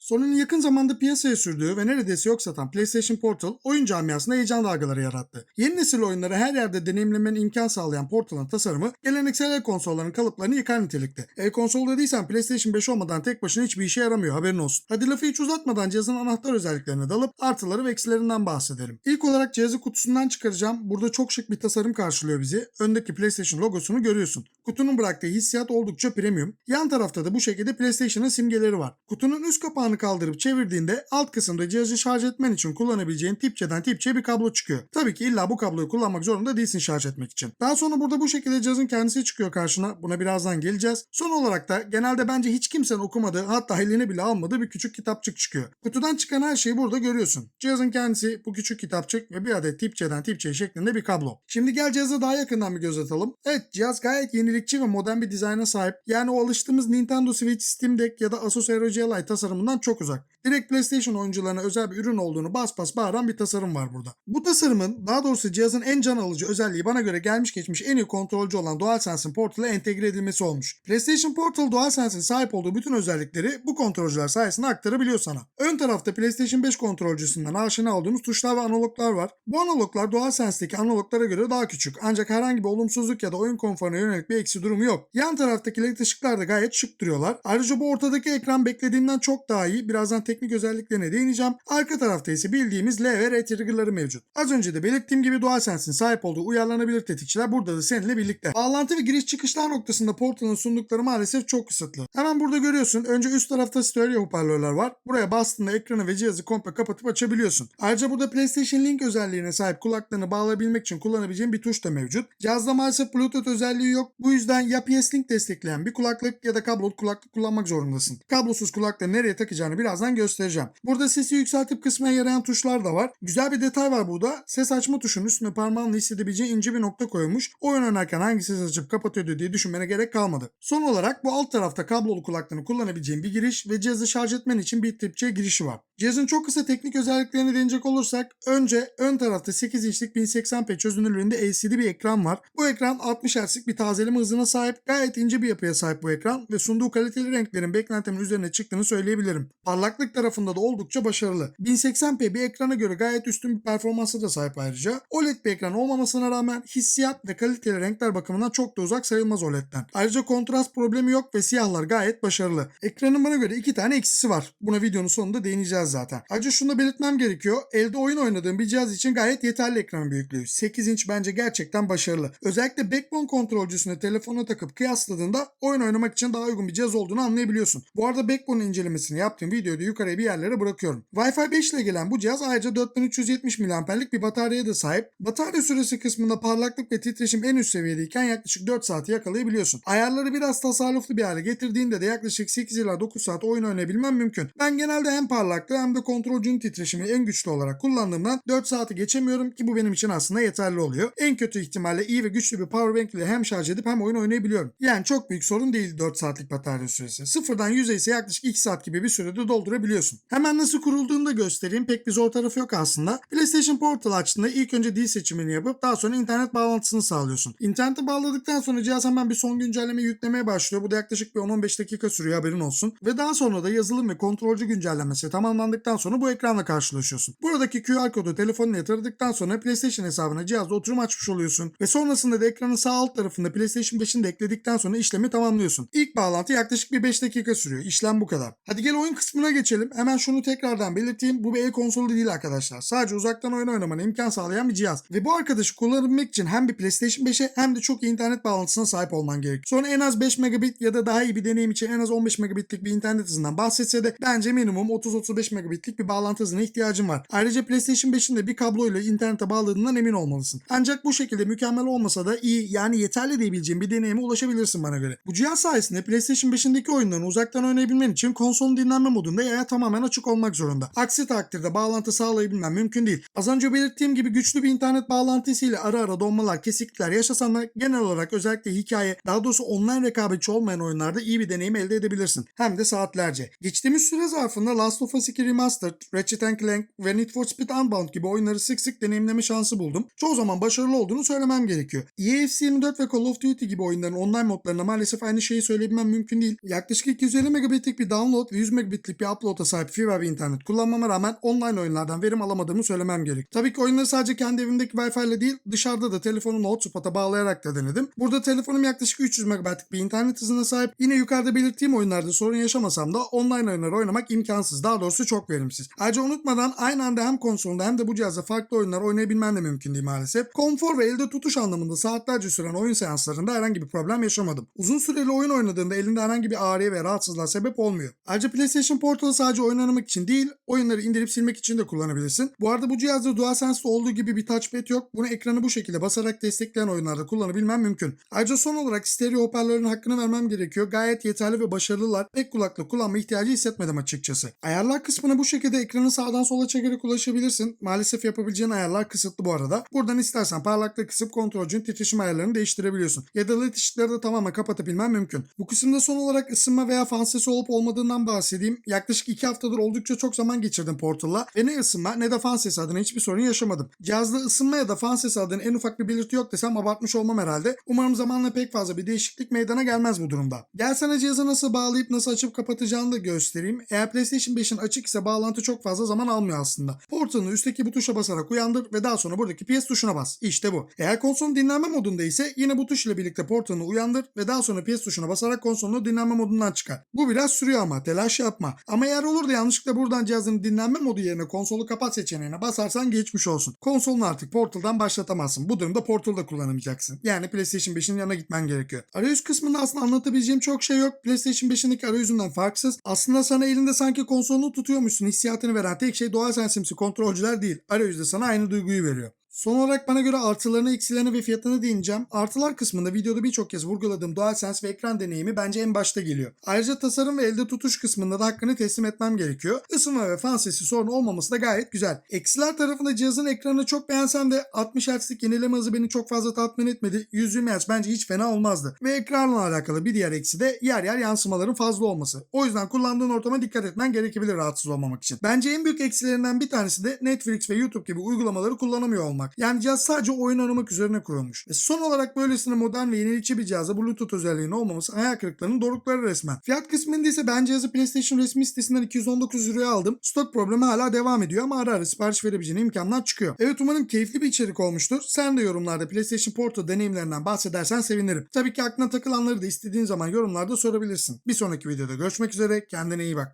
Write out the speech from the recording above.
Sony'nin yakın zamanda piyasaya sürdüğü ve neredeyse yok satan PlayStation Portal oyun camiasında heyecan dalgaları yarattı. Yeni nesil oyunları her yerde deneyimlemenin imkan sağlayan Portal'ın tasarımı geleneksel el konsolların kalıplarını yıkar nitelikte. El konsol dediysen PlayStation 5 olmadan tek başına hiçbir işe yaramıyor haberin olsun. Hadi lafı hiç uzatmadan cihazın anahtar özelliklerine dalıp artıları ve eksilerinden bahsedelim. İlk olarak cihazı kutusundan çıkaracağım. Burada çok şık bir tasarım karşılıyor bizi. Öndeki PlayStation logosunu görüyorsun. Kutunun bıraktığı hissiyat oldukça premium. Yan tarafta da bu şekilde PlayStation'ın simgeleri var. Kutunun üst kapağını kaldırıp çevirdiğinde alt kısımda cihazı şarj etmen için kullanabileceğin tip C'den tip C bir kablo çıkıyor. Tabii ki illa bu kabloyu kullanmak zorunda değilsin şarj etmek için. Daha sonra burada bu şekilde cihazın kendisi çıkıyor karşına. Buna birazdan geleceğiz. Son olarak da genelde bence hiç kimsenin okumadığı hatta eline bile almadığı bir küçük kitapçık çıkıyor. Kutudan çıkan her şeyi burada görüyorsun. Cihazın kendisi bu küçük kitapçık ve bir adet tip C'den tip C şeklinde bir kablo. Şimdi gel cihaza daha yakından bir göz atalım. Evet cihaz gayet yenilikçi ve modern bir dizayna sahip. Yani o alıştığımız Nintendo Switch, Steam Deck ya da Asus ROG Ally tasarımından çok uzak. Direkt PlayStation oyuncularına özel bir ürün olduğunu bas bas bağıran bir tasarım var burada. Bu tasarımın daha doğrusu cihazın en can alıcı özelliği bana göre gelmiş geçmiş en iyi kontrolcü olan DualSense'in Portal'a entegre edilmesi olmuş. PlayStation Portal DualSense'in sahip olduğu bütün özellikleri bu kontrolcüler sayesinde aktarabiliyor sana. Ön tarafta PlayStation 5 kontrolcüsünden aşina olduğumuz tuşlar ve analoglar var. Bu analoglar DualSense'deki analoglara göre daha küçük ancak herhangi bir olumsuzluk ya da oyun konforuna yönelik bir eksi durumu yok. Yan taraftaki led ışıklar da gayet şık duruyorlar. Ayrıca bu ortadaki ekran beklediğimden çok daha iyi. Birazdan teknik özelliklerine değineceğim. Arka tarafta ise bildiğimiz L ve R triggerları mevcut. Az önce de belirttiğim gibi DualSense'in sahip olduğu uyarlanabilir tetikçiler burada da seninle birlikte. Bağlantı ve giriş çıkışlar noktasında Portal'ın sundukları maalesef çok kısıtlı. Hemen burada görüyorsun. Önce üst tarafta stereo hoparlörler var. Buraya bastığında ekranı ve cihazı komple kapatıp açabiliyorsun. Ayrıca burada PlayStation Link özelliğine sahip kulaklarını bağlayabilmek için kullanabileceğin bir tuş da mevcut. Cihazda maalesef Bluetooth özelliği yok. Bu yüzden ya PS-Link destekleyen bir kulaklık ya da kablolu kulaklık kullanmak zorundasın. Kablosuz kulaklığı nereye takacağını birazdan göstereceğim. Burada sesi yükseltip kısmaya yarayan tuşlar da var. Güzel bir detay var burada. Ses açma tuşunun üstüne parmağınla hissedebileceğin ince bir nokta koymuş. Oyun oynarken hangi ses açıp kapatıyordu diye düşünmene gerek kalmadı. Son olarak bu alt tarafta kablolu kulaklığını kullanabileceğin bir giriş ve cihazı şarj etmen için bir tip C girişi var. Cihazın çok kısa teknik özelliklerine değinecek olursak önce ön tarafta 8 inçlik 1080p çözünürlüğünde LCD bir ekran var. Bu ekran 60 Hz'lik bir tazeleme hızına sahip. Gayet ince bir yapıya sahip bu ekran ve sunduğu kaliteli renklerin beklentimin üzerine çıktığını söyleyebilirim. Parlaklık tarafında da oldukça başarılı. 1080p bir ekrana göre gayet üstün bir performansa da sahip ayrıca. OLED bir ekran olmamasına rağmen hissiyat ve kaliteli renkler bakımından çok da uzak sayılmaz OLED'den. Ayrıca kontrast problemi yok ve siyahlar gayet başarılı. Ekranın bana göre iki tane eksisi var. Buna videonun sonunda değineceğiz zaten. Ayrıca şunu da belirtmem gerekiyor. Elde oyun oynadığım bir cihaz için gayet yeterli ekran büyüklüğü. 8 inç bence gerçekten başarılı. Özellikle backbone kontrolcüsünü telefona takıp kıyasladığında oyun oynamak için daha uygun bir cihaz olduğunu anlayabiliyorsun. Bu arada backbone incelemesini yaptığım videoyu da yukarıya bir yerlere bırakıyorum. Wi-Fi 5 ile gelen bu cihaz ayrıca 4370 mAh'lik bir bataryaya da sahip. Batarya süresi kısmında parlaklık ve titreşim en üst seviyedeyken yaklaşık 4 saati yakalayabiliyorsun. Ayarları biraz tasarruflu bir hale getirdiğinde de yaklaşık 8 ila 9 saat oyun oynayabilmem mümkün. Ben genelde hem parlaklığı hem de kontrolcünün titreşimi en güçlü olarak kullandığımdan 4 saati geçemiyorum ki bu benim için aslında yeterli oluyor. En kötü ihtimalle iyi ve güçlü bir powerbank ile hem şarj edip hem oyun oynayabiliyorum. Yani çok büyük sorun değil 4 saatlik batarya süresi. Sıfırdan 100'e ise yaklaşık 2 saat gibi bir sürede doldurabiliyorsun. Hemen nasıl kurulduğunu da göstereyim. Pek bir zor tarafı yok aslında. PlayStation Portal açtığında ilk önce dil seçimini yapıp daha sonra internet bağlantısını sağlıyorsun. İnternete bağladıktan sonra cihaz hemen bir son güncelleme yüklemeye başlıyor. Bu da yaklaşık bir 10-15 dakika sürüyor haberin olsun. Ve daha sonra da yazılım ve kontrolcü güncellemesi tamamlandıktan sonra bu ekranla karşılaşıyorsun. Buradaki QR kodu telefonuna yatırdıktan sonra PlayStation hesabına cihazda oturum açmış oluyorsun. Ve sonrasında da ekranın sağ alt tarafında PlayStation 5'ini de ekledikten sonra işlemi tamamlıyorsun. İlk bağlantı yaklaşık bir 5 dakika sürüyor. İşlem bu kadar. Hadi gel oyun kısmına geçelim. Hemen şunu tekrardan belirteyim. Bu bir el konsolu değil arkadaşlar. Sadece uzaktan oyun oynamana imkan sağlayan bir cihaz. Ve bu arkadaşı kullanabilmek için hem bir PlayStation 5'e hem de çok iyi internet bağlantısına sahip olman gerekiyor. Sonra en az 5 megabit ya da daha iyi bir deneyim için en az 15 megabitlik bir internet hızından bahsetse de bence minimum 30-35 megabitlik bir bağlantı hızına ihtiyacın var. Ayrıca PlayStation 5'in de bir kabloyla internete bağladığından emin olmalısın. Ancak bu şekilde mükemmel olmasa da iyi yani yeterli diyebileceğim bir deneyime ulaşabilirsin bana göre. Bu cihaz sayesinde PlayStation 5'indeki oyunlarını uzaktan oynayabilmen için konsolun dinlenme modunda yaya tamamen açık olmak zorunda. Aksi takdirde bağlantı sağlayabilmen mümkün değil. Az önce belirttiğim gibi güçlü bir internet bağlantısıyla ara ara donmalar, kesiklikler yaşasan da genel olarak özellikle hikaye, daha doğrusu online rekabetçi olmayan oyunlarda iyi bir deneyim elde edebilirsin. Hem de saatlerce. Geçtiğimiz süre zarfında Last of Us 2 2 Remastered, Ratchet Clank ve Need for Speed Unbound gibi oyunları sık sık deneyimleme şansı buldum. Çoğu zaman başarılı olduğunu söylemem gerekiyor. EA FC24 ve Call of Duty gibi oyunların online modlarına maalesef aynı şeyi söyleyebilmem mümkün değil. Yaklaşık 250 megabitlik bir download ve 100 megabitlik bir upload'a sahip fiber bir internet kullanmama rağmen online oyunlardan verim alamadığımı söylemem gerek. Tabii ki oyunları sadece kendi evimdeki Wi-Fi ile değil dışarıda da telefonumu hotspot'a bağlayarak da denedim. Burada telefonum yaklaşık 300 megabitlik bir internet hızına sahip. Yine yukarıda belirttiğim oyunlarda sorun yaşamasam da online oyunları oynamak imkansız. Daha doğrusu çok verimsiz. Ayrıca unutmadan aynı anda hem konsolunda hem de bu cihazda farklı oyunlar oynayabilmen de mümkün değil maalesef. Konfor ve elde tutuş anlamında saatlerce süren oyun seanslarında herhangi bir problem yaşamadım. Uzun süreli oyun oynadığında elinde herhangi bir ağrıya ve rahatsızlığa sebep olmuyor. Ayrıca PlayStation Portal'ı sadece oyun oynamak için değil, oyunları indirip silmek için de kullanabilirsin. Bu arada bu cihazda DualSense'de olduğu gibi bir touchpad yok. Bunu ekranı bu şekilde basarak destekleyen oyunlarda kullanabilmem mümkün. Ayrıca son olarak stereo hoparlörün hakkını vermem gerekiyor. Gayet yeterli ve başarılılar. Pek kulaklık kullanma ihtiyacı hissetmedim açıkçası. Ayarlar kısmına bu şekilde ekranı sağdan sola çekerek ulaşabilirsin. Maalesef yapabileceğin ayarlar kısıtlı bu arada. Buradan istersen parlaklığı kısıp kontrolcünün titreşim ayarlarını değiştirebiliyorsun. Ya da led ışıkları da tamamen kapatabilmen mümkün. Bu kısımda son olarak ısınma veya fan sesi olup olmadığından bahsedeyim. Yaklaşık 2 haftadır oldukça çok zaman geçirdim Portal'la ve ne ısınma ne de fan sesi adına hiçbir sorun yaşamadım. Cihazda ısınma ya da fan sesi adına en ufak bir belirti yok desem abartmış olmam herhalde. Umarım zamanla pek fazla bir değişiklik meydana gelmez bu durumda. Gel sana cihazı nasıl bağlayıp nasıl açıp kapatacağını da göstereyim. Eğer PlayStation 5'in açık ise bağlantı çok fazla zaman almıyor aslında. Portal'ını üstteki bu tuşa basarak uyandır ve daha sonra buradaki PS tuşuna bas. İşte bu. Eğer konsolun dinlenme modunda ise yine bu tuş ile birlikte portalını uyandır ve daha sonra PS tuşuna basarak konsolunu dinlenme modundan çıkar. Bu biraz sürüyor ama telaş yapma. Ama eğer olur da yanlışlıkla buradan cihazın dinlenme modu yerine konsolu kapat seçeneğine basarsan geçmiş olsun. Konsolunu artık Portal'dan başlatamazsın. Bu durumda Portal'da kullanamayacaksın. Yani PlayStation 5'in yanına gitmen gerekiyor. Arayüz kısmında aslında anlatabileceğim çok şey yok. PlayStation 5'indeki arayüzünden farksız. Aslında sana elinde sanki konsolunu tutuyormuşsun hissiyatını veren tek şey DualSense'imsi kontrolcüler değil. Arayüzde sana aynı duyguyu veriyor. Son olarak bana göre artılarını, eksilerini ve fiyatını değineceğim. Artılar kısmında videoda birçok kez vurguladığım DualSense ve ekran deneyimi bence en başta geliyor. Ayrıca tasarım ve elde tutuş kısmında da hakkını teslim etmem gerekiyor. Isınma ve fan sesi sorun olmaması da gayet güzel. Eksiler tarafında cihazın ekranını çok beğensem de 60 Hz'lik yenileme hızı beni çok fazla tatmin etmedi. 120 Hz bence hiç fena olmazdı. Ve ekranla alakalı bir diğer eksi de yer yer yansımaların fazla olması. O yüzden kullandığın ortama dikkat etmen gerekebilir rahatsız olmamak için. Bence en büyük eksilerinden bir tanesi de Netflix ve YouTube gibi uygulamaları kullanamıyor olmak. Yani cihaz sadece oyun oynamak üzerine kurulmuş. E son olarak böylesine modern ve yenilikçi bir cihaza Bluetooth özelliğinin olmaması hayal kırıklığının dorukları resmen. Fiyat kısmında ise ben cihazı PlayStation resmi sitesinden 219 liraya aldım. Stok problemi hala devam ediyor ama ara ara sipariş verebileceğin imkanlar çıkıyor. Evet umarım keyifli bir içerik olmuştur. Sen de yorumlarda PlayStation Portal deneyimlerinden bahsedersen sevinirim. Tabii ki aklına takılanları da istediğin zaman yorumlarda sorabilirsin. Bir sonraki videoda görüşmek üzere. Kendine iyi bak.